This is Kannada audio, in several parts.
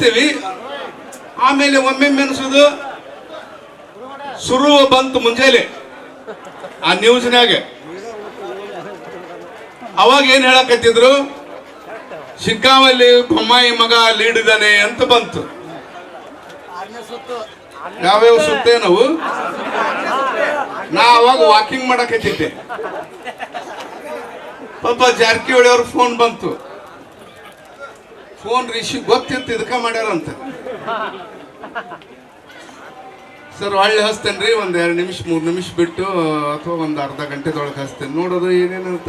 ಇರ್ತೀವಿ ಆಮೇಲೆ ಒಮ್ಮೆ ಮೆನ್ಸುದು ಶುರು ಬಂತು ಮುಂಜಾನೆ. ಆ ನ್ಯೂಸ್ನಾಗೆ ಅವಾಗ ಏನು ಹೇಳಕತ್ತಿದ್ರು? ಶಿಗ್ಗಾವಲ್ಲಿ ಬೊಮ್ಮಾಯಿ ಮಗ ಲೀಡ್ ಇದ್ದಾನೆ ಅಂತ ಬಂತು. ಯಾವ್ಯಾವ ಸುತ್ತೆ ನಾವು? ನಾ ಅವಾಗ ವಾಕಿಂಗ್ ಮಾಡಕತ್ತಿದ್ದೆ. ಪಾಪ ಜಾರಕಿಹೊಳಿ ಅವ್ರ ಫೋನ್ ಬಂತು. ಫೋನ್ ರಿಸೀವ್ ಗೊತ್ತಿತ್ತು, ಇದಕ್ಕ ಮಾಡ್ಯಾರಂತ. ಸರ್, ಒಳ್ಳೆ ರೀ ಒಂದು ಎರಡು ನಿಮಿಷ, ಮೂರು ನಿಮಿಷ ಬಿಟ್ಟು, ಅಥವಾ ಒಂದು ಅರ್ಧ ಗಂಟೆದೊಳಗೆ ಹಚ್ತೇನೆ ನೋಡೋದು ಏನೇನಂತ.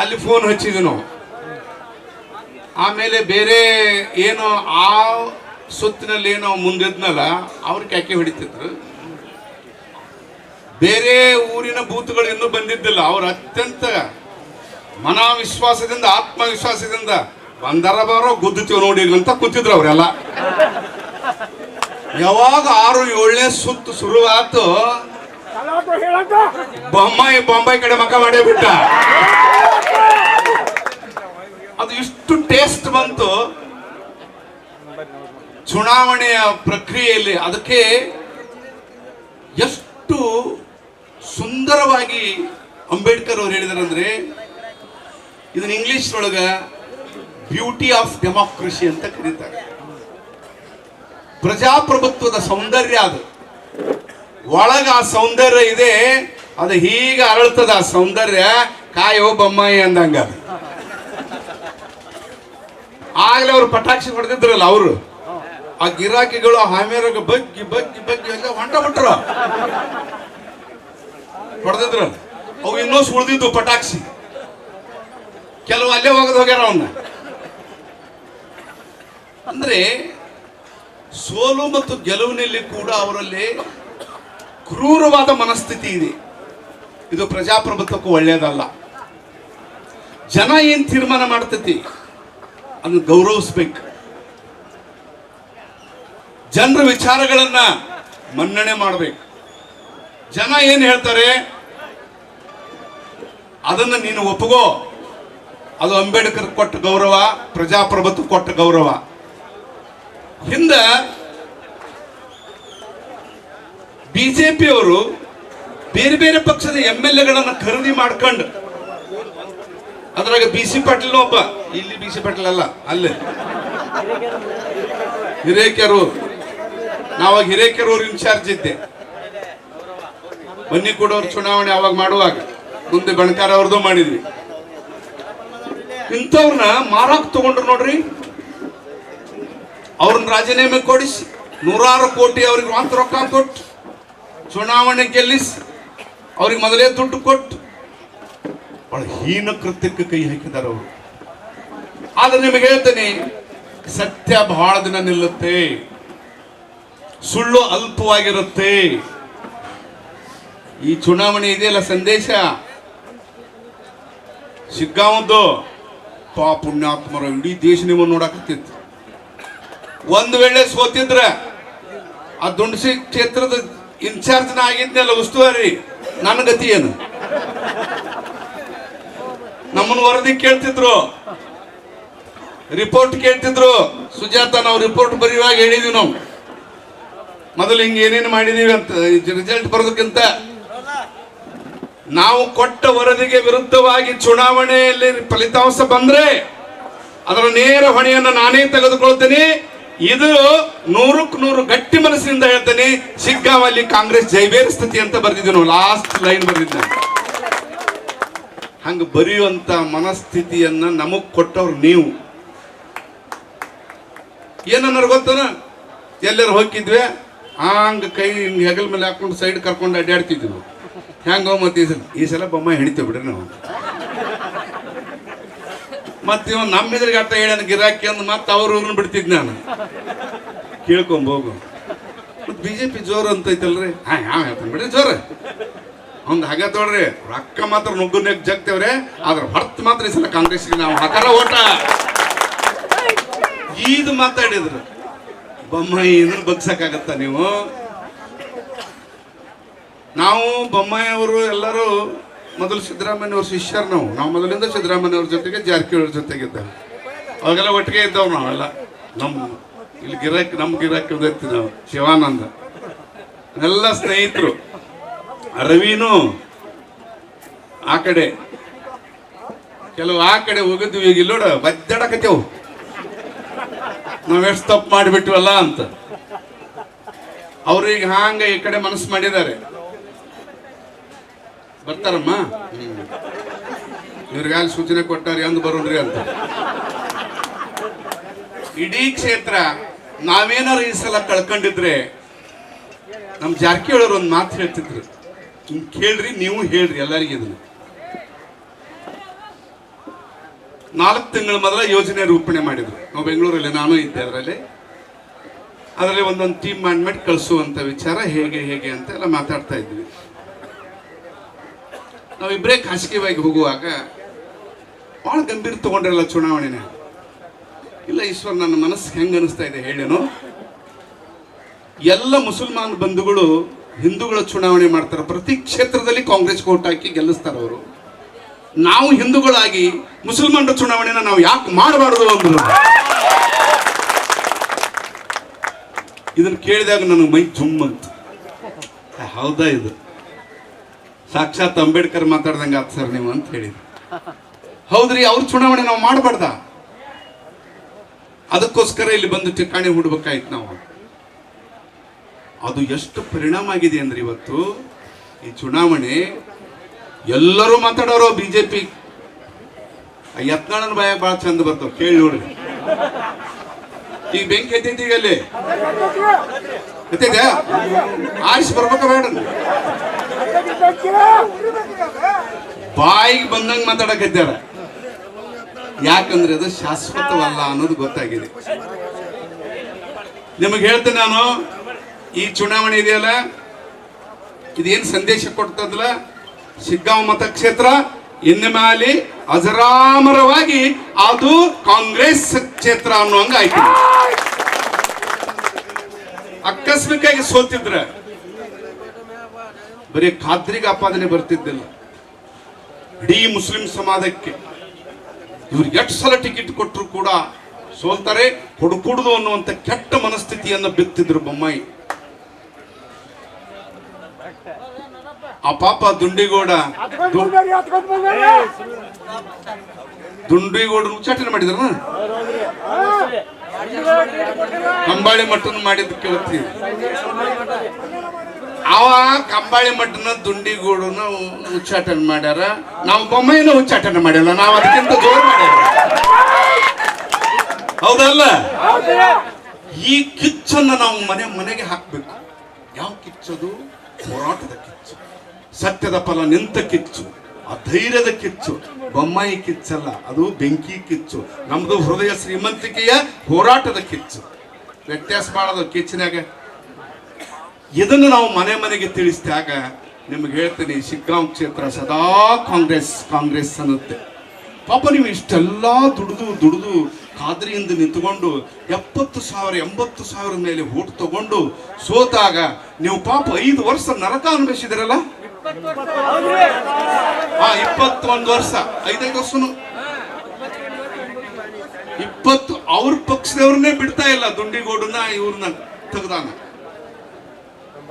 ಅಲ್ಲಿ ಫೋನ್ ಹಚ್ಚಿದ್ವಿ ನಾವು. ಆಮೇಲೆ ಬೇರೆ ಏನು ಆ ಸುತ್ತಿನಲ್ಲಿ ಏನೋ ಮುಂದಿದ್ನಲ್ಲ, ಅವ್ರು ಕ್ಯಾಕೆ ಹೊಡಿತಿದ್ರು. ಬೇರೆ ಊರಿನ ಬೂತ್ಗಳು ಇನ್ನೂ ಬಂದಿದ್ದಿಲ್ಲ, ಅವ್ರು ಅತ್ಯಂತ ಮನವಿಶ್ವಾಸದಿಂದ, ಆತ್ಮವಿಶ್ವಾಸದಿಂದ ಬಂದರ ಬಾರೋ ಗುದ್ದುತ್ತೀವಿ ನೋಡಿ ಅಂತ ಕೂತಿದ್ರು ಅವರೆಲ್ಲ. ಯಾವಾಗ ಆರು ಏಳನೇ ಸುತ್ತು ಶುರುವಾತು ಬೊಂಬಾಯಿ ಬೊಂಬಾಯಿ ಕಡೆ ಮಕ ಮಾಡೇ ಬಿಟ್ಟ. ಅದು ಇಷ್ಟು ಟೇಸ್ಟ್ ಬಂತು. ಚುನಾವಣೆಯ ಪ್ರಕ್ರಿಯೆಯಲ್ಲಿ ಅದಕ್ಕೆ ಎಷ್ಟು ಸುಂದರವಾಗಿ ಅಂಬೇಡ್ಕರ್ ಅವರು ಹೇಳಿದಾರಂದ್ರೆ ಇದನ್ನ ಇಂಗ್ಲಿಷ್ ಒಳಗ ಬ್ಯೂಟಿ ಆಫ್ ಡೆಮಾಕ್ರಸಿ ಅಂತ ಕರೀತಾರೆ. ಪ್ರಜಾಪ್ರಭುತ್ವದ ಸೌಂದರ್ಯ ಅದು. ಒಳಗ ಆ ಸೌಂದರ್ಯ ಇದೆ, ಅದು ಹೀಗೆ ಅರಳ್ತದ ಆ ಸೌಂದರ್ಯ, ಕಾಯೋ ಬೊಮ್ಮಾಯಿ ಅಂದಂಗ ಅದು. ಆಗ್ಲೇ ಅವ್ರು ಪಟಾಕ್ಷಿ ಹೊಡೆದಿದ್ರಲ್ಲ ಅವರು. ಆ ಗಿರಾಕಿಗಳು ಹಾಮೇರಾಗ ಬಗ್ಗಿ ಬಗ್ಗಿ ಬಗ್ಗಿ ಎಲ್ಲ ಹೊಂಟ ಬಿಟ್ರು. ಹೊಡೆದಿದ್ರಲ್ಲ. ಅವು ಇನ್ನೂ ಸುಳಿದಿದ್ದು ಪಟಾಕ್ಷಿ. ಕೆಲವು ಅಲ್ಲೇ ಹೋಗದ್ ಹೋಗ್ಯಾರ ಅವನ್ನ ಅಂದ್ರೆ ಸೋಲು ಮತ್ತು ಗೆಲುವಿನಲ್ಲಿ ಕೂಡ ಅವರಲ್ಲಿ ಕ್ರೂರವಾದ ಮನಸ್ಥಿತಿ ಇದೆ. ಇದು ಪ್ರಜಾಪ್ರಭುತ್ವಕ್ಕೂ ಒಳ್ಳೆಯದಲ್ಲ ಜನ ಏನ್ ತೀರ್ಮಾನ ಮಾಡ್ತೈತಿ? ಅದನ್ನ ಗೌರವಿಸ್ಬೇಕು. ಜನರ ವಿಚಾರಗಳನ್ನ ಮನ್ನಣೆ ಮಾಡಬೇಕು. ಜನ ಏನ್ ಹೇಳ್ತಾರೆ? ಅದನ್ನ ನೀನು ಒಪ್ಪಗೋ ಅದು ಅಂಬೇಡ್ಕರ್ ಕೊಟ್ಟ ಗೌರವ, ಪ್ರಜಾಪ್ರಭುತ್ವ ಕೊಟ್ಟ ಗೌರವ. ಹಿಂದ ಬಿಜೆಪಿಯವರು ಬೇರೆ ಬೇರೆ ಪಕ್ಷದ ಎಂ ಎಲ್ ಎಗಳನ್ನ ಖರೀದಿ ಮಾಡ್ಕೊಂಡು, ಅದ್ರಾಗ ಬಿ ಸಿ ಪಾಟೀಲ್ ಒಬ್ಬ, ಇಲ್ಲಿ ಬಿ ಸಿ ಪಾಟೀಲ್ ಅಲ್ಲ, ಅಲ್ಲೇ. ಹಿರೇಕೆರೂರು. ನಾವಾಗ ಹಿರೇಕೆರೂರು ಇನ್ಚಾರ್ಜ್ ಇದ್ದೆ. ಬನ್ನಿ ಕೊಡೋರು ಚುನಾವಣೆ ಅವಾಗ ಮಾಡುವಾಗ, ಮುಂದೆ ಬಣಕಾರ ಅವ್ರದ್ದು ಮಾಡಿದ್ವಿ. ಇಂಥವ್ರನ್ನ ಮಾರಾಕ್ ತಗೊಂಡ್ರು ನೋಡ್ರಿ. ಅವ್ರನ್ನ ರಾಜೀನಾಮೆ ಕೊಡಿಸಿ ನೂರಾರು ಕೋಟಿ ಅವ್ರಿಗೆ ಮಾತ್ರ ರೊಕ್ಕ ಕೊಟ್ಟು ಚುನಾವಣೆ ಗೆಲ್ಲಿಸಿ ಅವ್ರಿಗೆ ಮೊದಲೇ ದುಡ್ಡು ಕೊಟ್ಟು ಬಹಳ ಹೀನ ಕೃತ್ಯಕ್ಕೆ ಕೈ ಹಾಕಿದ್ದಾರೆ ಅವರು. ಆದ್ರೆ ನಿಮಗೆ ಹೇಳ್ತೇನೆ, ಸತ್ಯ ಬಹಳ ದಿನ ನಿಲ್ಲುತ್ತೆ. ಸುಳ್ಳು ಅಲ್ಪವಾಗಿರುತ್ತೆ. ಈ ಚುನಾವಣೆ ಇದೆಯಲ್ಲ ಸಂದೇಶ? ಶಿಗ್ಗಾಂವದ್ದು ಪಾ ಪುಣ್ಯಾತ್ಮರ ಇಡೀ ದೇಶ ನಿಮ್ಮನ್ನು ನೋಡಕತ್ತಿತ್ತು. ಒಂದು ವೇಳೆ ಸೋತಿದ್ರೆ ಆ ದುಂಡಸಿ ಕ್ಷೇತ್ರದ ಇನ್ಚಾರ್ಜ್ ಆಗಿದ್ನಲ್ಲ ಉಸ್ತುವಾರಿ, ನನ್ನ ಗತಿ ಏನು? ನಮ್ಮನ್ನು ವರದಿ ಕೇಳ್ತಿದ್ರು, ರಿಪೋರ್ಟ್ ಕೇಳ್ತಿದ್ರು, ಸುಜಾತ ನಾವು ರಿಪೋರ್ಟ್ ಬರೆಯುವಾಗ ಹೇಳಿದ್ವಿ ನಾವು. ಮೊದಲು ಹಿಂಗೆ ಏನೇನು ಮಾಡಿದೀವಿ ಅಂತ, ರಿಸಲ್ಟ್ ಬರೋದಕ್ಕಿಂತ ನಾವು ಕೊಟ್ಟ ವರದಿಗೆ ವಿರುದ್ಧವಾಗಿ ಚುನಾವಣೆಯಲ್ಲಿ ಫಲಿತಾಂಶ ಬಂದ್ರೆ ಅದರ ನೇರ ಹೊಣೆಯನ್ನು ನಾನೇ ತೆಗೆದುಕೊಳ್ತೇನೆ. ಇದು ನೂರಕ್ಕೆ ನೂರು ಗಟ್ಟಿ ಮನಸ್ಸಿನಿಂದ ಹೇಳ್ತೇನೆ. ಶಿಗ್ಗಾವಲ್ಲಿ ಕಾಂಗ್ರೆಸ್ ಜೈಬೇರ್ ಸ್ಥಿತಿ ಅಂತ ಬರ್ದಿದ್ದೆ ನಾವು ಲಾಸ್ಟ್ ಲೈನ್ ಬರೆದಿದ್ದೆ. ಹಂಗ ಬರೆಯುವಂತ ಮನಸ್ಥಿತಿಯನ್ನ ನಮಗ್ ಕೊಟ್ಟವ್ರು ನೀವು. ಏನನ್ನಾರು ಗೊತ್ತನ? ಎಲ್ಲರೂ ಹೋಗಿದ್ವಿ ಹಂಗ ಕೈ ಹೆಗಲ್ ಮೇಲೆ ಹಾಕೊಂಡು ಸೈಡ್ ಕರ್ಕೊಂಡು ಅಡ್ಡಾಡ್ತಿದ್ವಿ ಹೆಂಗೋ ಮತ್ತೆ ಈ ಸಲ ಬೊಮ್ಮ ಹಿಡಿತೇವೆ ಬಿಡ್ರಿ ನಾವು. ಮತ್ತೆ ಇವ ನಮ್ಮ ಎದುರಿಗೆ ಅರ್ಥ ಹೇಳ್ಯಾನ ಗಿರಾಕಿ ಅಂದ್ ಮತ್ತೆ ಅವ್ರ ಊರ್ನ ಬಿಡ್ತಿದ್ ನಾನು. ಕೇಳ್ಕೊಂಬೋಗು ಮತ್ತೆ ಬಿ ಜೆ ಪಿ ಜೋರು ಅಂತ ಐತಲ್ರಿ? ಹಾ ಯಾವ ಹೇಳ್ತಾನೆ ಬಿಡ್ರಿ, ಜೋರ. ಅವ್ನ್ ಹಾಗೆ ತೋಡ್ರಿ ರೊಕ್ಕ ಮಾತ್ರ ನುಗ್ಗುನ್ಯಾಗ ಜಗ್ತೇವ್ರೆ, ಆದ್ರ ಹೊರ್ತ್ ಮಾತ್ರ ಈ ಸಲ ಕಾಂಗ್ರೆಸ್ ನಾವು ಹಾಕಲ್ಲ ಓಟ. ಈದ್ ಮಾತಾಡಿದ್ರು. ಬೊಮ್ಮ ಏನ್ ಬಗ್ಸಕ್ಕಾಗತ್ತ ನೀವು? ನಾವು ಬೊಮ್ಮಾಯಿಯವರು ಎಲ್ಲರೂ ಮೊದಲು ಸಿದ್ದರಾಮಯ್ಯವ್ರ ಶಿಷ್ಯರು ನಾವು. ನಾವು ಮೊದಲಿಂದ ಸಿದ್ದರಾಮಯ್ಯವ್ರ ಜೊತೆಗೆ ಜಾರಕಿಹೊಳಿ ಅವ್ರ ಜೊತೆಗಿದ್ದ ಅವಾಗೆಲ್ಲ ಒಟ್ಟಿಗೆ ಇದ್ದವ್ ನಾವೆಲ್ಲ ನಮ್ಮ ಇಲ್ಲಿ ಗಿರಾಕಿ, ನಮ್ಮ ಗಿರಾಕಿ ಉದೈತಿ ನಾವು, ಶಿವಾನಂದ. ಎಲ್ಲ ಸ್ನೇಹಿತರು. ರವಿನೂ ಆ ಕಡೆ. ಕೆಲವು ಆ ಕಡೆ ಹೋಗಿದ್ವಿ. ಈಗ ಇಲ್ಲೋಡ ಬದ್ದಾಡಕತ್ತೇವು ನಾವೆಷ್ಟು ತಪ್ಪು ಮಾಡಿಬಿಟ್ವಲ್ಲ ಅಂತ. ಅವ್ರಿಗೆ ಹಾಂಗ ಈ ಕಡೆ ಮನಸ್ಸು ಮಾಡಿದ್ದಾರೆ. ಬರ್ತಾರಮ್ಮ? ಹ್ಮ್. ಇವ್ರಿಗೆ ಅಲ್ಲಿ ಸೂಚನೆ ಕೊಟ್ಟಾರ ಎಂದು ಬರೋಣ್ರಿ ಅಂತ. ಇಡೀ ಕ್ಷೇತ್ರ ನಾವೇನಾರು ಈ ಸಲ ಕಳ್ಕೊಂಡಿದ್ರೆ, ನಮ್ ಜಾರಕಿಹೊಳಿ ಒಂದು ಮಾತು ಹೇಳ್ತಿದ್ರು. ಹಿಂಗ್ ಕೇಳ್ರಿ, ನೀವು ಹೇಳ್ರಿ ಎಲ್ಲರಿಗೂ ಇದನ್ನ. ನಾಲ್ಕು ತಿಂಗಳ ಮೊದಲ ಯೋಜನೆ ರೂಪಣೆ ಮಾಡಿದ್ರು. ನಾವು ಬೆಂಗಳೂರಲ್ಲಿ ನಾನು ಇದ್ದೆ ಅದರಲ್ಲಿ. ಅದರಲ್ಲಿ ಒಂದೊಂದು ಟೀಮ್ ಮಾಡಿ ಮಾಡಿ ಕಳಿಸುವಂತ ವಿಚಾರ ಹೇಗೆ ಹೇಗೆ ಅಂತ ಎಲ್ಲ ಮಾತಾಡ್ತಾ ಇದ್ವಿ. ನಾವಿಬ್ಬರೇ ಖಾಸಗಿಯಾಗಿ ಹೋಗುವಾಗ ಭಾಳ ಗಂಭೀರ ತೊಗೊಂಡಿರಲ್ಲ ಚುನಾವಣೆನ. ಇಲ್ಲ ಈಶ್ವರ್, ನನ್ನ ಮನಸ್ಸು ಹೆಂಗೆ ಅನಿಸ್ತಾ ಇದೆ ಹೇಳೇನು? ಎಲ್ಲ ಮುಸಲ್ಮಾನ್ ಬಂಧುಗಳು ಹಿಂದೂಗಳ ಚುನಾವಣೆ ಮಾಡ್ತಾರೆ. ಪ್ರತಿ ಕ್ಷೇತ್ರದಲ್ಲಿ ಕಾಂಗ್ರೆಸ್ ಓಟ್ ಹಾಕಿ ಗೆಲ್ಲಿಸ್ತಾರೆ ಅವರು. ನಾವು ಹಿಂದೂಗಳಾಗಿ ಮುಸಲ್ಮಾನರ ಚುನಾವಣೆನ ನಾವು ಯಾಕೆ ಮಾಡಬಾರದು ಅಂದ್ರು? ಇದನ್ನ ಕೇಳಿದಾಗ ನನಗೆ ಮೈ ಜುಮ್ ಅಂತ ಹೌದಾ ಇದು? ಸಾಕ್ಷಾತ್ ಅಂಬೇಡ್ಕರ್ ಮಾತಾಡ್ದಂಗೆ ಆತ್ ಸರ್ ನೀವು ಅಂತ ಹೇಳಿದ್ರು. ಹೌದ್ರಿ, ಅವ್ರ ಚುನಾವಣೆ ನಾವು ಮಾಡಬಾರ್ದ? ಅದಕ್ಕೋಸ್ಕರ ಇಲ್ಲಿ ಬಂದು ಠಿಕಾಣಿ ಹುಡ್ಬೇಕಾಯ್ತು ನಾವು. ಅದು ಎಷ್ಟು ಪರಿಣಾಮ ಆಗಿದೆ ಅಂದ್ರೆ ಇವತ್ತು ಈ ಚುನಾವಣೆ, ಎಲ್ಲರೂ ಮಾತಾಡೋರು ಬಿಜೆಪಿ. ಯತ್ನಾಳನ ಬಾಯ ಬಹಳ ಚಂದ ಬರ್ತಾವ, ಕೇಳಿ ನೋಡ್ರಿ. ಈಗ ಬೆಂಕಿ ಎತ್ತೈತಿ ಅಲ್ಲಿ ಎತ್ತೈತೆ ಆರಿಸಿ ಬರ್ಬೇಕ ಬೇಡ. ಬಾಯಿಗೆ ಬಂದಂಗೆ ಮಾತಾಡಕತ್ತಾರ ಯಾಕಂದ್ರೆ ಅದು ಶಾಶ್ವತವಲ್ಲ ಅನ್ನೋದು ಗೊತ್ತಾಗಿದೆ. ನಿಮಗೆ ಹೇಳ್ತೇನೆ ನಾನು, ಈ ಚುನಾವಣೆ ಇದೆಯಲ್ಲ, ಇದೇನು ಸಂದೇಶ ಕೊಡ್ತದಲ್ಲ? ಶಿಗ್ಗಾಂವ್ ಮತಕ್ಷೇತ್ರ ಇನ್ನು ಮೇಲೆ ಅಜರಾಮರವಾಗಿ ಅದು ಕಾಂಗ್ರೆಸ್ ಕ್ಷೇತ್ರ ಅನ್ನೋ ಹಂಗ ಆಯ್ತು. ಆಕಸ್ಮಿಕಾಗಿ ಸೋತಿದ್ರ. ಬರೀ ಖಾದ್ರಿಗೆ ಆಪಾದನೆ ಬರ್ತಿದ್ದಿಲ್ಲ. ಇಡೀ ಮುಸ್ಲಿಂ ಸಮಾಜಕ್ಕೆ ಇವ್ರು ಎಷ್ಟು ಸಲ ಟಿಕೆಟ್ ಕೊಟ್ಟರು ಕೂಡ ಸೋಲ್ತಾರೆ ಕೊಡುಕೂಡುದು ಅನ್ನುವಂತ ಕೆಟ್ಟ ಮನಸ್ಥಿತಿಯನ್ನು ಬಿತ್ತಿದ್ರು ಬೊಮ್ಮಾಯಿ. ಆ ಪಾಪ ದುಂಡಿಗೌಡ ದುಂಡಿಗೌಡ ಉಚ್ಚಾಟನೆ ಮಾಡಿದ್ರ ಕಂಬಾಳಿ ಮಠನ ಮಾಡಿದ್ ಕೇಳ್ತೀವಿ ಅವ ಕಂಬಾಳಿ ಮಟ್ಟನ ದುಂಡಿಗೂಡನ ಉಚ್ಚಾಟನೆ ಮಾಡ್ಯಾರ. ನಾವು ಬೊಮ್ಮೆಯನ್ನು ಉಚ್ಚಾಟನೆ ಮಾಡಿಲ್ಲ ನಾವು ಅದಕ್ಕಿಂತ ಜೋರು ಮಾಡ್ಯಾರ. ಹೌದಲ್ಲ? ಈ ಕಿಚ್ಚನ್ನು ನಾವು ಮನೆ, ಮನೆಗೆ ಹಾಕ್ಬೇಕು. ಯಾವ ಕಿಚ್ಚದು? ಹೋರಾಟದ ಕಿಚ್ಚು. ಸತ್ಯದ ಫಲ ನಿಂತ ಕಿಚ್ಚು. ಆ ಧೈರ್ಯದ ಕಿಚ್ಚು. ಬೊಮ್ಮಾಯಿ ಕಿಚ್ಚಲ್ಲ, ಅದು ಬೆಂಕಿ ಕಿಚ್ಚು. ನಮ್ದು ಹೃದಯ ಶ್ರೀಮಂತಿಕೆಯ ಹೋರಾಟದ ಕಿಚ್ಚು. ವ್ಯತ್ಯಾಸ ಮಾಡೋದು ಕಿಚ್ಚಿನಾಗ ಇದನ್ನು ನಾವು ಮನೆ ಮನೆಗೆ ತಿಳಿಸಿದಾಗ ನಿಮ್ಗೆ ಹೇಳ್ತೀನಿ, ಶಿಗ್ಗಾಂವ್ ಕ್ಷೇತ್ರ ಸದಾ ಕಾಂಗ್ರೆಸ್ ಕಾಂಗ್ರೆಸ್ ಅನ್ನುತ್ತೆ. ಪಾಪ ನೀವು ಇಷ್ಟೆಲ್ಲ ದುಡಿದು ದುಡಿದು ಖಾದ್ರಿಯಿಂದ ನಿಂತ್ಕೊಂಡು ಎಪ್ಪತ್ತು ಸಾವಿರ, ಎಂಬತ್ತು ಸಾವಿರ ಮೇಲೆ ಓಟ್ ತಗೊಂಡು ಸೋತಾಗ ನೀವು ಪಾಪ ಐದು ವರ್ಷ ನರಕ ಅನುಭವಿಸಿದಿರಲ್ಲ? ಹಾ ಇಪ್ಪತ್ತೊಂದು ವರ್ಷ. ಐದೈದು ವರ್ಷನು. ಇಪ್ಪತ್ತು, ಅವ್ರ ಪಕ್ಷದವ್ರನ್ನೇ ಬಿಡ್ತಾ ಇಲ್ಲ, ದುಂಡಿಗೋಡನ್ನ ಇವ್ರನ್ನ ತೆಗ್ದಾನ.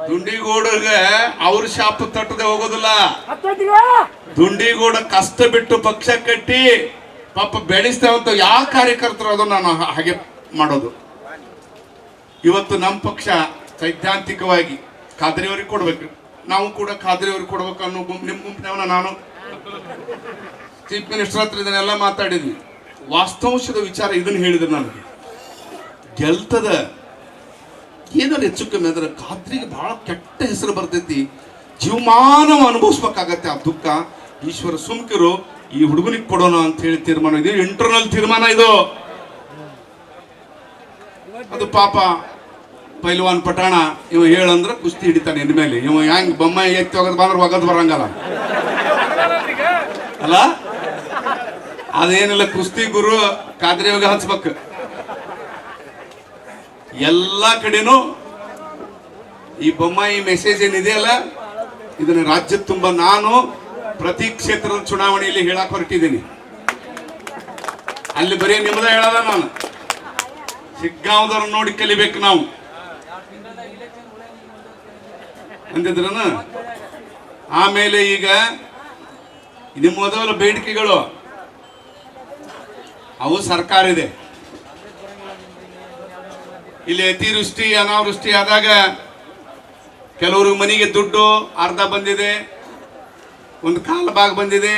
ದುಂಡಿಗೌಡಗೆ ಅವ್ರ ಶಾಪ ತಟ್ಟದೆ ಹೋಗೋದಿಲ್ಲ. ದುಂಡಿಗೂಡ ಕಷ್ಟ ಬಿಟ್ಟು ಪಕ್ಷ ಕಟ್ಟಿ ಪಾಪ ಬೆಳೆಸ್ತೇವಂತ ಯಾವ ಕಾರ್ಯಕರ್ತರು ಅದನ್ನ ನಾನು ಹಾಗೆ ಮಾಡೋದು? ಇವತ್ತು ನಮ್ಮ ಪಕ್ಷ ಸೈದ್ಧಾಂತಿಕವಾಗಿ ಖಾದ್ರಿಯವ್ರಿಗೆ ಕೊಡ್ಬೇಕು. ನಾವು ಕೂಡ ಖಾದ್ರಿಯವ್ರಿಗೆ ಕೊಡ್ಬೇಕು ಅನ್ನೋ ಗುಂಪು ನಿಮ್ಮ ಗುಂಪಿನವನ ನಾನು. ಚೀಫ್ ಮಿನಿಸ್ಟರ್ ಹತ್ರ ಇದನ್ನೆಲ್ಲ ಮಾತಾಡಿದ್ವಿ. ವಾಸ್ತವಾಂಶದ ವಿಚಾರ ಇದನ್ನ ಹೇಳಿದ್ರು ನನಗೆ. ಗೆಲ್ತದ ಏನಾರು ಹೆಚ್ಚು ಕಮ್ಮಿ ಅಂದ್ರೆ ಖಾತ್ರಿಗೆ ಬಹಳ ಕೆಟ್ಟ ಹೆಸರು ಬರ್ತೈತಿ. ಜೀವಮಾನವ ಅನುಭವಿಸ್ಬೇಕಾಗತ್ತೆ ಆ ದುಃಖ. ಈಶ್ವರ ಸುಮ್ಕಿರು, ಈ ಹುಡುಗನಿಗೆ ಕೊಡೋಣ ಅಂತ ಹೇಳಿ ತೀರ್ಮಾನ. ಇದು ಇಂಟರ್ನಲ್ ತೀರ್ಮಾನ ಇದು. ಅದು ಪಾಪ ಪೈಲ್ವಾನ್ ಪಟಾಣ ಇವ ಹೇಳಂದ್ರೆ ಕುಸ್ತಿ ಹಿಡಿತಾನೆ ಇನ್ಮೇಲೆ ಇವ ಹೆಂಗ್ ಬೊಮ್ಮ ಎತ್ತಿ ಹೋಗೋದು ಬಂದ್ರೆ ಒಗದ್ ಬರಂಗಲ್ಲ. ಅಲ್ಲ? ಅದೇನಿಲ್ಲ, ಕುಸ್ತಿ ಗುರು ಕಾದ್ರಿಯೋಗ ಹಚ್ಬೇಕು. ಎಲ್ಲ ಕಡೆನೂ ಈ ಬೊಮ್ಮಾಯಿ ಮೆಸೇಜ್ ಏನಿದೆಯಲ್ಲ ಇದನ್ನ ರಾಜ್ಯದ ತುಂಬ ನಾನು ಪ್ರತಿ ಕ್ಷೇತ್ರದ ಚುನಾವಣೆಯಲ್ಲಿ ಹೇಳಕ್ ಹೊರಟಿದ್ದೀನಿ. ಅಲ್ಲಿ ಬರೀ ನಿಮ್ದ ಹೇಳದ ನಾನು. ಶಿಗ್ಗಾಂವದವ್ರ ನೋಡಿ ಕಲಿಬೇಕು ನಾವು. ಅಂದಿದ್ರನ? ಆಮೇಲೆ ಈಗ ನಿಮ್ಮ ಮೊದಲ ಬೇಡಿಕೆಗಳು. ಅವು ಸರ್ಕಾರ ಇದೆ ಇಲ್ಲಿ ಅತಿವೃಷ್ಟಿ, ಅನಾವೃಷ್ಟಿ ಆದಾಗ ಕೆಲವರು ಮನೆಗೆ ದುಡ್ಡು ಅರ್ಧ ಬಂದಿದೆ, ಒಂದು ಕಾಲು ಭಾಗ ಬಂದಿದೆ,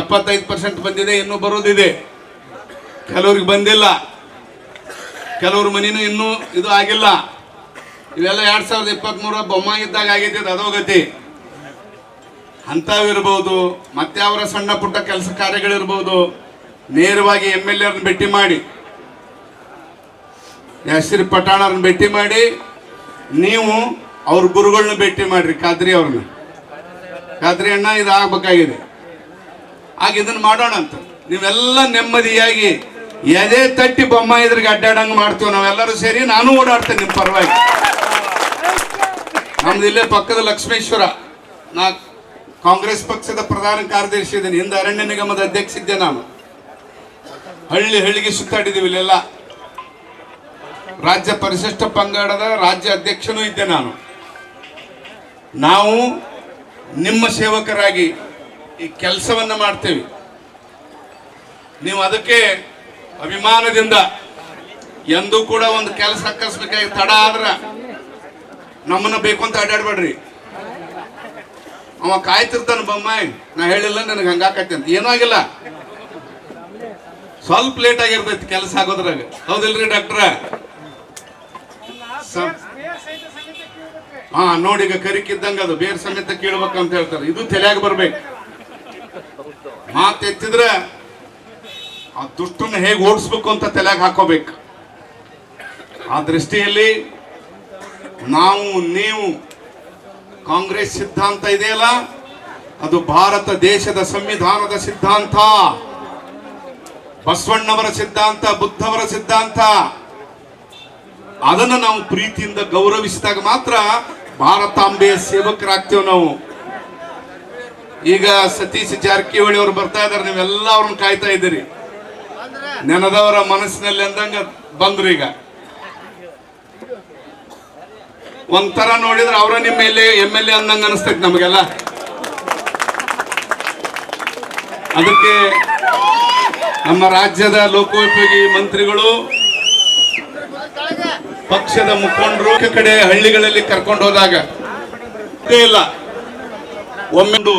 ಎಪ್ಪತ್ತೈದು ಪರ್ಸೆಂಟ್ ಬಂದಿದೆ, ಇನ್ನೂ ಬರೋದಿದೆ. ಕೆಲವ್ರಿಗೆ ಬಂದಿಲ್ಲ. ಕೆಲವ್ರ ಮನೆಯೂ ಇನ್ನೂ ಇದು ಆಗಿಲ್ಲ. ಇವೆಲ್ಲ ಎರಡು ಸಾವಿರದ ಇಪ್ಪತ್ತ್ಮೂರ ಬೊಮ್ಮ ಇದ್ದಾಗ ಆಗೈತೆ ಅದು ಅದೋಗತಿ ಅಂಥವಿರ್ಬೋದು ಮತ್ತೆ ಅವರ ಸಣ್ಣ ಪುಟ್ಟ ಕೆಲಸ ಕಾರ್ಯಗಳಿರ್ಬೋದು, ನೇರವಾಗಿ ಎಂ ಎಲ್ ಎರ್ನ ಭೇಟಿ ಮಾಡಿ. ಯಶ್ರೀ ಪಠಾಣರನ್ನ ಭೇಟಿ ಮಾಡಿ, ನೀವು ಅವ್ರ ಗುರುಗಳನ್ನ ಭೇಟಿ ಮಾಡ್ರಿ, ಖಾದ್ರಿ ಅವ್ರನ್ನ. ಖಾದ್ರಿ ಅಣ್ಣ ಇದು ಆಗ್ಬೇಕಾಗಿದೆ ಆಗ ಇದನ್ನ ಮಾಡೋಣ ಅಂತ. ನೀವೆಲ್ಲ ನೆಮ್ಮದಿಯಾಗಿ, ಎದೆ ತಟ್ಟಿ ಬೊಮ್ಮ ಇದ್ರಿಗೆ ಅಡ್ಡಾಡಂಗೆ ಮಾಡ್ತೀವಿ, ನಾವೆಲ್ಲರೂ ಸೇರಿ ನಾನು ಓಡಾಡ್ತೇನೆ ನಿಮ್ಮ ಪರವಾಗಿ. ನಮ್ದು ಇಲ್ಲೇ ಪಕ್ಕದ ಲಕ್ಷ್ಮೇಶ್ವರ. ನಾ ಕಾಂಗ್ರೆಸ್ ಪಕ್ಷದ ಪ್ರಧಾನ ಕಾರ್ಯದರ್ಶಿ ಇದ್ದೀನಿ ಹಿಂದೆ ಅರಣ್ಯ ನಿಗಮದ ಅಧ್ಯಕ್ಷ ಇದ್ದೆ ನಾನು. ಹಳ್ಳಿ, ಹಳ್ಳಿಗೆ ಸುತ್ತಾಡಿದ್ದೀವಿ ಇಲ್ಲೆಲ್ಲ. ರಾಜ್ಯ ಪರಿಶಿಷ್ಟ ಪಂಗಡದ ರಾಜ್ಯ ಅಧ್ಯಕ್ಷನೂ ಇದ್ದೆ ನಾನು. ನಾವು ನಿಮ್ಮ ಸೇವಕರಾಗಿ ಈ ಕೆಲಸವನ್ನು ಮಾಡ್ತೇವೆ. ನೀವು ಅದಕ್ಕೆ ಅಭಿಮಾನದಿಂದ ಎಂದೂ ಕೂಡ ಒಂದು ಕೆಲಸ ಕಲಿಸ್ಬೇಕಾಗಿ ತಡ ಆದ್ರೆ ನಮ್ಮನ್ನು ಬೇಕು ಅಂತ ಅಡ್ಡಾಡ್ಬೇಡ್ರಿ. ಅವ ಕಾಯ್ತಿರ್ತಾನ ಬೊಮ್ಮಾಯಿ, ನಾ ಹೇಳಿಲ್ಲ ನನಗೆ ಹಂಗಾಕತ್ತೆ ಅಂತ. ಏನೂ ಆಗಿಲ್ಲ. ಸ್ವಲ್ಪ ಲೇಟ್ ಆಗಿರ್ತೈತಿ ಕೆಲಸ ಆಗೋದ್ರಾಗ. ಹೌದಿಲ್ರಿ ಡಾಕ್ಟ್ರ? ಹಾ ನೋಡಿ, ಈಗ ಕರಿಕಿದ್ದಂಗ ಅದು ಬೇರ್ ಸಮೇತ ಕೇಳ್ಬೇಕು ಅಂತ ಹೇಳ್ತಾರೆ. ಇದು ತಲೆಯಾಗ ಬರ್ಬೇಕು. ಮಾತೆತ್ತಿದ್ರೆ ಆ ದುಷ್ಟನ್ನ ಹೇಗೆ ಓಡಿಸ್ಬೇಕು ಅಂತ ತಲೆಯಾಗ ಹಾಕೋಬೇಕು. ಆ ದೃಷ್ಟಿಯಲ್ಲಿ ನಾವು, ನೀವು ಕಾಂಗ್ರೆಸ್ ಸಿದ್ಧಾಂತ ಇದೆಯಲ್ಲ? ಅದು ಭಾರತ ದೇಶದ ಸಂವಿಧಾನದ ಸಿದ್ಧಾಂತ. ಬಸವಣ್ಣವರ ಸಿದ್ಧಾಂತ, ಬುದ್ಧವರ ಸಿದ್ಧಾಂತ. ಅದನ್ನು ನಾವು ಪ್ರೀತಿಯಿಂದ ಗೌರವಿಸಿದಾಗ ಮಾತ್ರ ಭಾರತಾಂಬೆಯ ಸೇವಕರಾಗ್ತೇವೆ ನಾವು. ಈಗ ಸತೀಶ್ ಜಾರಕಿಹೊಳಿ ಅವರು ಬರ್ತಾ ಇದಾರೆ ನೀವೆಲ್ಲ ಅವ್ರನ್ನ ಕಾಯ್ತಾ ಇದ್ದೀರಿ. ನೆನದವರ ಮನಸ್ಸಿನಲ್ಲಿ ಅಂದಂಗ ಬಂದ್ರು ಈಗ. ಒಂಥರ ನೋಡಿದ್ರೆ ಅವರ ನಿಮ್ಮ ಎಂ ಎಲ್ ಎ ಅಂದಂಗ ಅನಿಸ್ತೈತಿ ನಮಗೆಲ್ಲ. ಅದಕ್ಕೆ ನಮ್ಮ ರಾಜ್ಯದ ಲೋಕೋಪಯೋಗಿ ಮಂತ್ರಿಗಳು ಪಕ್ಷದ ಮುಖಂಡರು ಕಡೆ ಹಳ್ಳಿಗಳಲ್ಲಿ ಕರ್ಕೊಂಡು ಹೋದಾಗ ಇಲ್ಲ. ಒಮ್ಮೆಂದು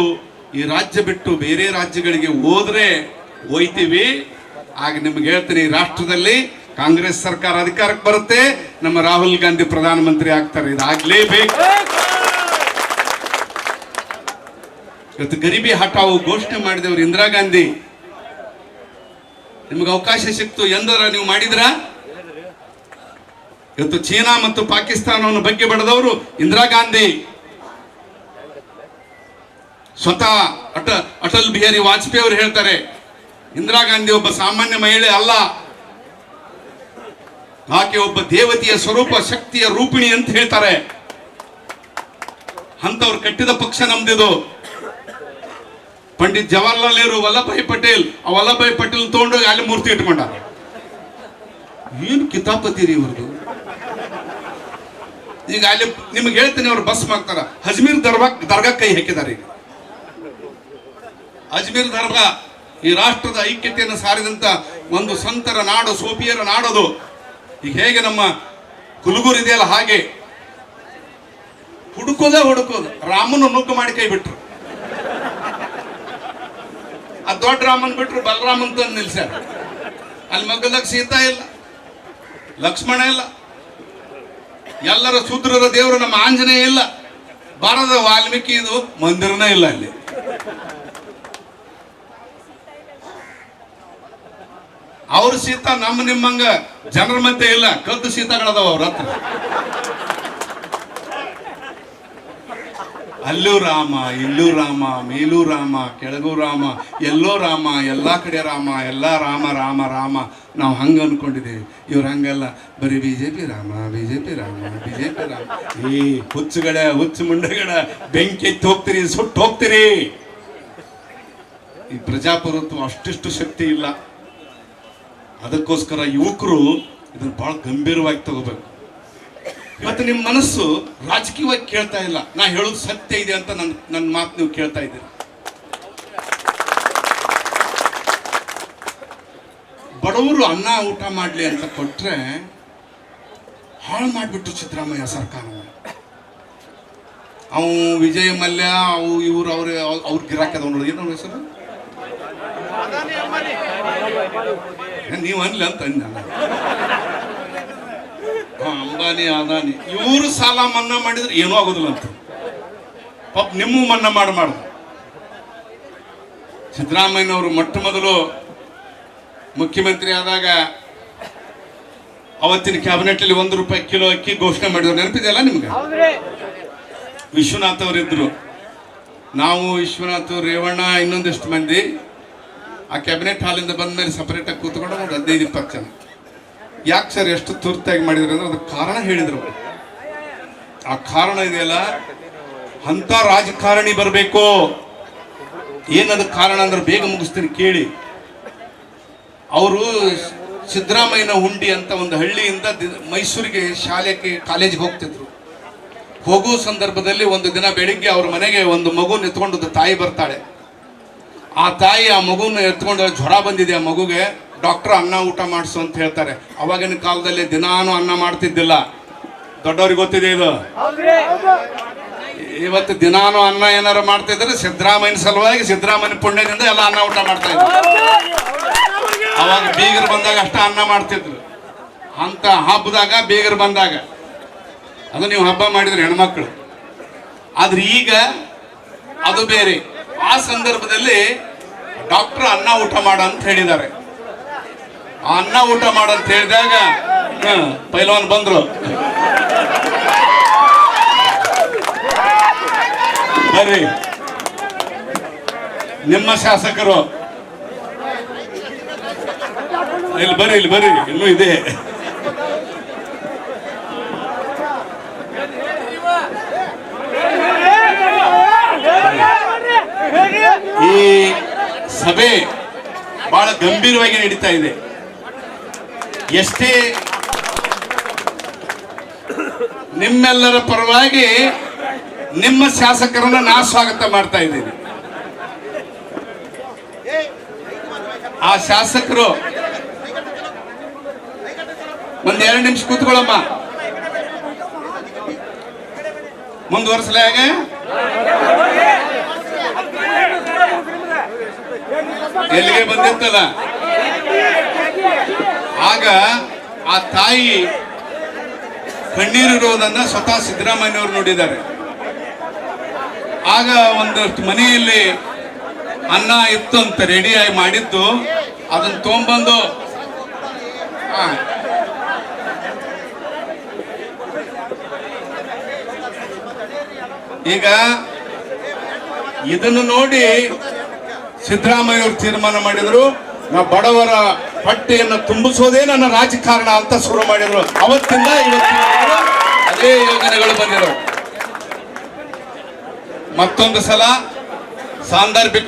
ಈ ರಾಜ್ಯ ಬಿಟ್ಟು ಬೇರೆ ರಾಜ್ಯಗಳಿಗೆ ಹೋದ್ರೆ ಹೋಯ್ತೀವಿ. ಆಗ ನಿಮ್ಗೆ ಹೇಳ್ತೀನಿ ರಾಷ್ಟ್ರದಲ್ಲಿ ಕಾಂಗ್ರೆಸ್ ಸರ್ಕಾರ ಅಧಿಕಾರಕ್ಕೆ ಬರುತ್ತೆ. ನಮ್ಮ ರಾಹುಲ್ ಗಾಂಧಿ ಪ್ರಧಾನಮಂತ್ರಿ ಆಗ್ತಾರೆ. ಇದಾಗ್ಲೇಬೇಕು. ಗರೀಬಿ ಹಠಾವು ಘೋಷಣೆ ಮಾಡಿದವರು ಇಂದಿರಾ ಗಾಂಧಿ. ನಿಮ್ಗೆ ಅವಕಾಶ ಸಿಕ್ತು ಎಂದರ ನೀವು ಮಾಡಿದ್ರಾ? ಇವತ್ತು ಚೀನಾ ಮತ್ತು ಪಾಕಿಸ್ತಾನವನ್ನು ಬಗ್ಗೆ ಬಡದವರು ಇಂದಿರಾ ಗಾಂಧಿ. ಸ್ವತಃ ಅಟ, ಅಟಲ್ ಬಿಹಾರಿ ವಾಜಪೇಯಿ ಅವರು ಹೇಳ್ತಾರೆ, ಇಂದಿರಾ ಗಾಂಧಿ ಒಬ್ಬ ಸಾಮಾನ್ಯ ಮಹಿಳೆ ಅಲ್ಲ. ಆಕೆ ಒಬ್ಬ ದೇವತೆಯ ಸ್ವರೂಪ, ಶಕ್ತಿಯ ರೂಪಿಣಿ ಅಂತ ಹೇಳ್ತಾರೆ. ಅಂತವ್ರು ಕಟ್ಟಿದ ಪಕ್ಷ ನಮ್ದಿದು. ಪಂಡಿತ್ ಜವಾಹರ್ಲಾಲ್ ನೆಹರು ವಲ್ಲಭಾಯಿ ಪಟೇಲ್, ಆ ವಲ್ಲಭಾಯಿ ಪಟೇಲ್ ತಗೊಂಡೋಗಿ ಅಲ್ಲಿ ಮೂರ್ತಿ ಇಟ್ಕೊಂಡ ಏನು ಕಿತಾಪತಿ ರೀ ಇವ್ರದ್ದು ಈಗ ಅಲ್ಲಿ ನಿಮ್ಗೆ ಹೇಳ್ತೀನಿ ಅವ್ರು ಬಸ್ ಮಾಡ್ತಾರ. ಅಜ್ಮೀರ್ ದರ್ಗಾ ದರ್ಗಾ ಕೈ ಹಾಕಿದ್ದಾರೆ ಈಗ. ಅಜ್ಮೀರ್ ದರ್ಗಾ ಈ ರಾಷ್ಟ್ರದ ಐಕ್ಯತೆಯನ್ನು ಸಾರಿದಂತ ಒಂದು ಸಂತರ ನಾಡು ಸೋಫಿಯರ ನಾಡದು. ಈಗ ಹೇಗೆ ನಮ್ಮ ಕುಲುಗೂರು ಇದೆಯಲ್ಲ ಹಾಗೆ. ಹುಡುಕೋದೇ ಹುಡುಕೋದು. ರಾಮನ ನುಗ್ಗು ಮಾಡಿ ಕೈ ಬಿಟ್ರು. ಆ ದೊಡ್ಡ ರಾಮನ್ ಬಿಟ್ರು ಬಲರಾಮನ್ ತಂದು ನಿಲ್ಸ್ಯಾರ. ಅಲ್ಲಿ ಮಗ್ಗದಾಗ ಸೀತಾ ಇಲ್ಲ. ಲಕ್ಷ್ಮಣ ಇಲ್ಲ. ಎಲ್ಲರ ಶೂದ್ರರ ದೇವರು ನಮ್ಮ ಆಂಜನೇಯ ಇಲ್ಲ. ಬಾರದ ವಾಲ್ಮೀಕಿ ಇದು ಮಂದಿರನೇ ಇಲ್ಲ ಅಲ್ಲಿ. ಅವ್ರ ಸೀತಾ ನಮ್ಮ ನಿಮ್ಮಂಗ ಜನರ ಮಧ್ಯೆ ಇಲ್ಲ. ಕದ್ದು ಸೀತಾಗಳದಾವ ಅವ್ರ ಹತ್ರ. ಅಲ್ಲೂ ರಾಮ, ಇಲ್ಲೂ ರಾಮ, ಮೇಲೂ ರಾಮ, ಕೆಳಗೂ ರಾಮ, ಎಲ್ಲೋ ರಾಮ, ಎಲ್ಲಾ ಕಡೆ ರಾಮ, ಎಲ್ಲಾ ರಾಮ ರಾಮ ರಾಮ. ನಾವು ಹಂಗೆ ಅನ್ಕೊಂಡಿದ್ದೀವಿ. ಇವ್ರು ಹಂಗಲ್ಲ. ಬರೀ B J P Rama, BJP Rama BJP Rama. ಈ ಹುಚ್ಚುಗಳ, ಹುಚ್ಚು ಮುಂಡಗಳ, ಬೆಂಕಿ ಎತ್ತಿ ಹೋಗ್ತೀರಿ, ಸುಟ್ಟು ಹೋಗ್ತೀರಿ. ಈ ಪ್ರಜಾಪ್ರಭುತ್ವ ಅಷ್ಟಿಷ್ಟು ಶಕ್ತಿ ಇಲ್ಲ. ಅದಕ್ಕೋಸ್ಕರ ಯುವಕರು ಇದನ್ನ ಬಹಳ ಗಂಭೀರವಾಗಿ ತಗೋಬೇಕು. ಇವತ್ತು ನಿಮ್ಮ ಮನಸ್ಸು ರಾಜಕೀಯವಾಗಿ ಕೇಳ್ತಾ ಇಲ್ಲ. ನಾ ಹೇಳೋದು ಸತ್ಯ ಇದೆ ಅಂತ ನನ್ನ ನನ್ನ ಮಾತು ನೀವು ಕೇಳ್ತಾ ಇದ್ದೀರಿ? ಬಡವರು ಅನ್ನ ಊಟ ಮಾಡಲಿ ಅಂತ ಕೊಟ್ಟರೆ ಹಾಳು ಮಾಡಿಬಿಟ್ಟು ಸಿದ್ದರಾಮಯ್ಯ ಸರ್ಕಾರ. ಅವು ವಿಜಯ ಮಲ್ಯ, ಅವು ಇವ್ರು ಅವ್ರ ಅವ್ರ ಗಿರಾಕಿ ಅದಾವ ನೋಡಿ ಏನು ಹೆಸರು? ನೀವು ಅನ್ಲಿ ಅಂತ ಅಂಬಾನಿ, ಅದಾನಿ. ಇವರು ಸಾಲ ಮನ್ನಾ ಮಾಡಿದ್ರೆ ಏನೂ ಆಗೋದಿಲ್ಲ ಅಂತ. ಪಾಪ, ನಿಮ್ಮ ಮನ್ನಾ ಮಾಡು. ಸಿದ್ದರಾಮಯ್ಯನವರು ಮೊಟ್ಟ ಮೊದಲು ಮುಖ್ಯಮಂತ್ರಿ ಆದಾಗ ಅವತ್ತಿನ ಕ್ಯಾಬಿನೆಟ್ ಅಲ್ಲಿ ಒಂದು ರೂಪಾಯಿ ಕಿಲೋ ಅಕ್ಕಿ ಘೋಷಣೆ ಮಾಡಿದ್ರು. ನೆನಪಿದೆಯಲ್ಲ ನಿಮ್ಗೆ? ವಿಶ್ವನಾಥ್ ಅವರಿದ್ರು. ನಾವು ವಿಶ್ವನಾಥ್ ರೇವಣ್ಣ ಇನ್ನೊಂದಿಷ್ಟು ಮಂದಿ ಆ ಕ್ಯಾಬಿನೆಟ್ ಹಾಲಿಂದ ಬಂದ ಮೇಲೆ ಸಪರೇಟ್ ಆಗಿ ಕೂತ್ಕೊಂಡು ಒಂದು ಹದಿನೈದು ಇಪ್ಪತ್ತು ಜನ. ಯಾಕೆ ಸರ್ ಎಷ್ಟು ತುರ್ತಾಗಿ ಮಾಡಿದ್ರು ಅಂದ್ರೆ ಅದಕ್ಕೆ ಕಾರಣ ಹೇಳಿದ್ರು ಆ ಕಾರಣ ಇದೆಯಲ್ಲ ಅಂತ ರಾಜಕಾರಣಿ ಬರಬೇಕು. ಏನದ ಕಾರಣ ಅಂದ್ರೆ ಬೇಗ ಮುಗಿಸ್ತೀನಿ ಕೇಳಿ. ಅವರು ಸಿದ್ದರಾಮಯ್ಯನ ಹುಂಡಿ ಅಂತ ಒಂದು ಹಳ್ಳಿಯಿಂದ ಮೈಸೂರಿಗೆ ಶಾಲೆಗೆ ಕಾಲೇಜಿಗೆ ಹೋಗ್ತಿದ್ರು. ಹೋಗೋ ಸಂದರ್ಭದಲ್ಲಿ ಒಂದು ದಿನ ಬೆಳಿಗ್ಗೆ ಅವ್ರ ಮನೆಗೆ ಒಂದು ಮಗು ಎತ್ಕೊಂಡು ತಾಯಿ ಬರ್ತಾಳೆ. ಆ ತಾಯಿ ಆ ಮಗುನ ಎತ್ಕೊಂಡು ಜ್ವರ ಬಂದಿದೆ, ಆ ಮಗುಗೆ ಡಾಕ್ಟರ್ ಅನ್ನ ಊಟ ಮಾಡಿಸು ಅಂತ ಹೇಳ್ತಾರೆ. ಅವಾಗಿನ ಕಾಲದಲ್ಲಿ ದಿನಾನು ಅನ್ನ ಮಾಡ್ತಿದ್ದಿಲ್ಲ. ದೊಡ್ಡವ್ರಿಗೆ ಗೊತ್ತಿದೆ ಇದು? ಇವತ್ತು ದಿನಾನು ಅನ್ನ ಏನಾರು ಮಾಡ್ತಿದ್ರೆ ಸಿದ್ದರಾಮಯ್ಯನ ಸಲುವಾಗಿ ಸಿದ್ದರಾಮಯ್ಯನ ಪುಣ್ಯದಿಂದ ಎಲ್ಲ ಅನ್ನ ಊಟ ಮಾಡ್ತಾ ಇದ್ರು ಅವಾಗ ಬೀಗರು ಬಂದಾಗ ಅಷ್ಟ ಅನ್ನ ಮಾಡ್ತಿದ್ರು. ಅಂತ ಹಬ್ಬದಾಗ ಬೀಗರು ಬಂದಾಗ. ಅದು ನೀವು ಹಬ್ಬ ಮಾಡಿದ್ರಿ ಹೆಣ್ಮಕ್ಳು. ಆದ್ರೆ ಈಗ ಅದು ಬೇರೆ. ಆ ಸಂದರ್ಭದಲ್ಲಿ ಡಾಕ್ಟರ್ ಅನ್ನ ಊಟ ಮಾಡ ಅಂತ ಹೇಳಿದ್ದಾರೆ. ಆ ಅನ್ನ ಊಟ ಮಾಡ ಅಂತ ಹೇಳಿದಾಗ ಪೈಲ್ವಾನ್ ಬಂದ್ರು. ಬರ್ರಿ. ನಿಮ್ಮ ಶಾಸಕರು ಇಲ್ಲಿ ಬರ್ರಿ ಇಲ್ಲಿ ಬರ್ರಿ. ಇನ್ನೂ ಇದೆ. ಈ ಸಭೆ ಬಹಳ ಗಂಭೀರವಾಗಿ ನಡೀತಾ ಇದೆ. ಎಷ್ಟೇ ನಿಮ್ಮೆಲ್ಲರ ಪರವಾಗಿ ನಿಮ್ಮ ಶಾಸಕರನ್ನ ನಾ ಸ್ವಾಗತ ಮಾಡ್ತಾ ಇದ್ದೀನಿ. ಆ ಶಾಸಕರು ಒಂದ್ ಎರಡು ನಿಮಿಷ ಕೂತ್ಕೊಳ್ಳಮ್ಮ. ಮುಂದುವರ್ಸಲಾಗ ಎಲ್ಲಿಗೆ ಬಂದಿರ್ತದ? ಆಗ ಆ ತಾಯಿ ಕಣ್ಣೀರಿರುವುದನ್ನ ಸ್ವತಃ ಸಿದ್ದರಾಮಯ್ಯನವರು ನೋಡಿದ್ದಾರೆ. ಆಗ ಒಂದಷ್ಟು ಮನೆಯಲ್ಲಿ ಅನ್ನ ಇತ್ತು ಅಂತ ರೆಡಿಯಾಗಿ ಮಾಡಿದ್ದು, ಅದನ್ನ ತೊಗೊಂಬಂದು ಈಗ ಇದನ್ನು ನೋಡಿ ಸಿದ್ದರಾಮಯ್ಯ ಅವರು ತೀರ್ಮಾನ ಮಾಡಿದ್ರು. ನಾ ಬಡವರ ಪಟ್ಟಿಯನ್ನು ತುಂಬಿಸೋದೇ ನನ್ನ ರಾಜಕಾರಣ ಅಂತ ಶುರು ಮಾಡಿದ್ರು. ಅವತ್ತಿಂದ ಇವತ್ತಿನ ಅದೇ ಯೋಜನೆಗಳು ಬಂದಿರೋ ಮತ್ತೊಂದು ಸಲ ಸಾಂದರ್ಭಿಕ